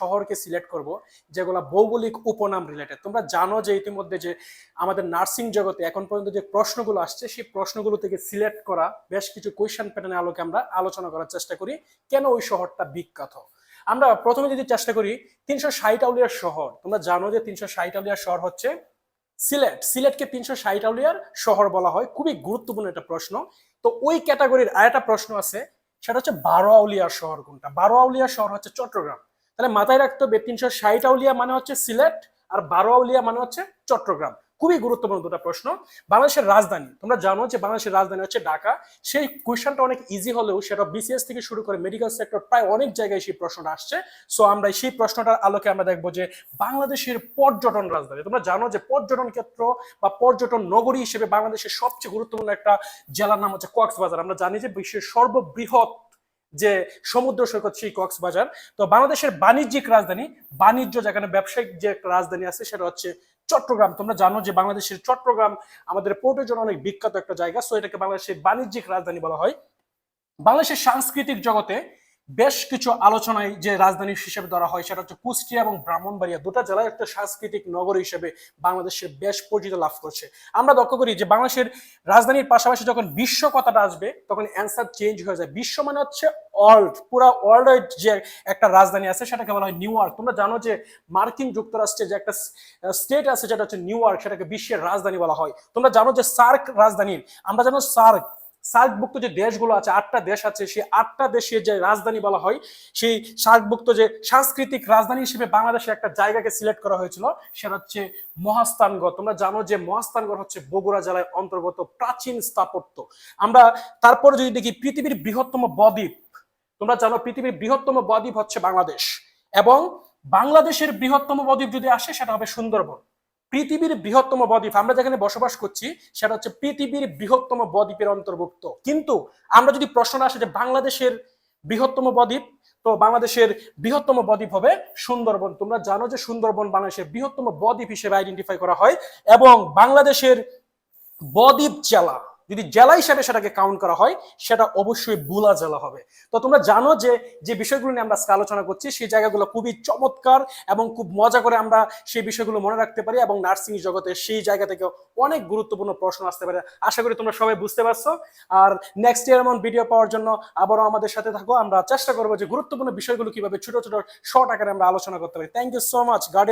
শহরকে সিলেক্ট করব, যেগুলো ভৌগোলিক উপনাম রিলেটেড তোমরা জানো যে ইতিমধ্যে যে আমাদের নার্সিং জগতে এখন পর্যন্ত যে প্রশ্নগুলো আসছে, সেই প্রশ্নগুলো থেকে সিলেক্ট করা বেশ কিছু কোয়েশ্চেন প্যাটার্নের আলোকে আমরা আলোচনা করার চেষ্টা করি, কেন ওই শহরটা বিখ্যাত? আমরা প্রথমে যদি চেষ্টা করি, তিনশো ষাট আউলিয়ার শহর, তোমরা জানো যে তিনশো ষাট আউলিয়ার শহর হচ্ছে সিলেট। সিলেটকে তিনশো ষাট আউলিয়ার শহর বলা হয়, খুবই গুরুত্বপূর্ণ একটা প্রশ্ন। তো ওই ক্যাটাগরির আরেকটা প্রশ্ন আছে, সেটা হচ্ছে বারো আউলিয়ার শহর কোনটা? বারো আউলিয়ার শহর হচ্ছে চট্টগ্রাম। তাহলে মাথায় রাখতে হবে, তিনশো ষাট আউলিয়া মানে হচ্ছে সিলেট আর বারো আউলিয়া মানে হচ্ছে চট্টগ্রাম। খুবই গুরুত্বপূর্ণ দুটা প্রশ্ন। বাংলাদেশের রাজধানী, তোমরা জানো যে বাংলাদেশের রাজধানী হচ্ছে ঢাকা। সেই কোয়েশ্চনটা অনেক ইজি হলেও সেটা বিসিএস থেকে শুরু করে মেডিকেল সেক্টর প্রায় অনেক জায়গায় সেই প্রশ্নটা আসছে। সো আমরা সেই প্রশ্নটার আলোকে আমরা দেখব যে বাংলাদেশের পর্যটন রাজধানী, তোমরা জানো যে পর্যটন ক্ষেত্র বা পর্যটন নগরী হিসেবে বাংলাদেশের সবচেয়ে গুরুত্বপূর্ণ একটা জেলার নাম হচ্ছে কক্সবাজার। আমরা জানি যে বিশ্বের সর্ববৃহৎ যে সমুদ্র সৈকত সেই কক্সবাজার। তো বাংলাদেশের বাণিজ্যিক রাজধানী, বাণিজ্য যেখানে ব্যবসায়িক যে একটা রাজধানী আছে সেটা হচ্ছে চট্টগ্রাম। তোমরা জানো যে বাংলাদেশের চট্টগ্রাম আমাদের পোর্টের জন্য অনেক বিখ্যাত একটা জায়গা। সো এটাকে বাংলাদেশের বাণিজ্যিক রাজধানী বলা হয়। বাংলাদেশের সাংস্কৃতিক জগতে বেশ কিছু আলোচনায় যে রাজধানী হিসেবে ধরা হয়, সেটা হচ্ছে কুষ্টিয়া এবং ব্রাহ্মণবাড়িয়া। দুটা জেলায় একটা সাংস্কৃতিক নগর হিসেবে বাংলাদেশের বেশ পরিচিত লাভ করছে। আমরা লক্ষ্য করি যে বাংলাদেশের রাজধানীর পাশাপাশি যখন বিশ্ব কথাটা আসবে, তখন অ্যান্সার চেঞ্জ হয়ে যায়। বিশ্ব মানে হচ্ছে ওয়ার্ল্ড, পুরো ওয়ার্ল্ড যে একটা রাজধানী আছে, সেটাকে বলা হয় নিউ ইয়র্ক। তোমরা জানো যে মার্কিন যুক্তরাষ্ট্রে যে একটা স্টেট আছে যেটা হচ্ছে নিউ ইয়র্ক, সেটাকে বিশ্বের রাজধানী বলা হয়। তোমরা জানো যে সার্ক রাজধানীর আমরা জানো সার্ক। সার্কভুক্ত যে দেশগুলো আছে, আটটা দেশ আছে, সেই আটটা দেশের যে রাজধানী বলা হয়, সেই সার্কভুক্ত যে সাংস্কৃতিক রাজধানী হিসেবে বাংলাদেশে একটা জায়গাকে সিলেক্ট করা হয়েছিল, সেটা হচ্ছে মহাস্থানগড়। তোমরা জানো যে মহাস্থানগড় হচ্ছে বগুড়া জেলায় অন্তর্গত প্রাচীন স্থাপত্য। আমরা তারপরে যদি দেখি, পৃথিবীর বৃহত্তম বদ্বীপ। তোমরা জানো পৃথিবীর বৃহত্তম বদ্বীপ হচ্ছে বাংলাদেশ। এবং বাংলাদেশের বৃহত্তম বদ্বীপ যদি আসে, সেটা হবে সুন্দরবন। পৃথিবীর বৃহত্তম বদ্বীপ, আমরা যেখানে বসবাস করছি, সেটা হচ্ছে পৃথিবীর বৃহত্তম বদ্বীপের অন্তর্ভুক্ত। কিন্তু আমরা যদি প্রশ্ন আসে যে বাংলাদেশের বৃহত্তম বদ্বীপ, তো বাংলাদেশের বৃহত্তম বদ্বীপ হবে সুন্দরবন। তোমরা জানো যে সুন্দরবন বাংলাদেশের বৃহত্তম বদ্বীপ হিসেবে আইডেন্টিফাই করা হয় এবং বাংলাদেশের বদ্বীপ জেলা যদি জেলা হিসেবে সেটাকে কাউন্ট করা হয়, সেটা অবশ্যই বুলা জেলা হবে। তো তোমরা জানো যে যে বিষয়গুলো নিয়ে আমরা আলোচনা করছি, সেই জায়গাগুলো খুবই চমৎকার এবং খুব মজা করে আমরা সেই বিষয়গুলো মনে রাখতে পারি এবং নার্সিং জগতে সেই জায়গা থেকে অনেক গুরুত্বপূর্ণ প্রশ্ন আসতে পারে। আশা করি তোমরা সবাই বুঝতে পারছ। আর নেক্সট ইয়ার এমন ভিডিও পাওয়ার জন্য আবারও আমাদের সাথে থাকো। আমরা চেষ্টা করব যে গুরুত্বপূর্ণ বিষয়গুলো কীভাবে ছোট ছোট শর্ট আকারে আমরা আলোচনা করতে পারি। Thank you so much garden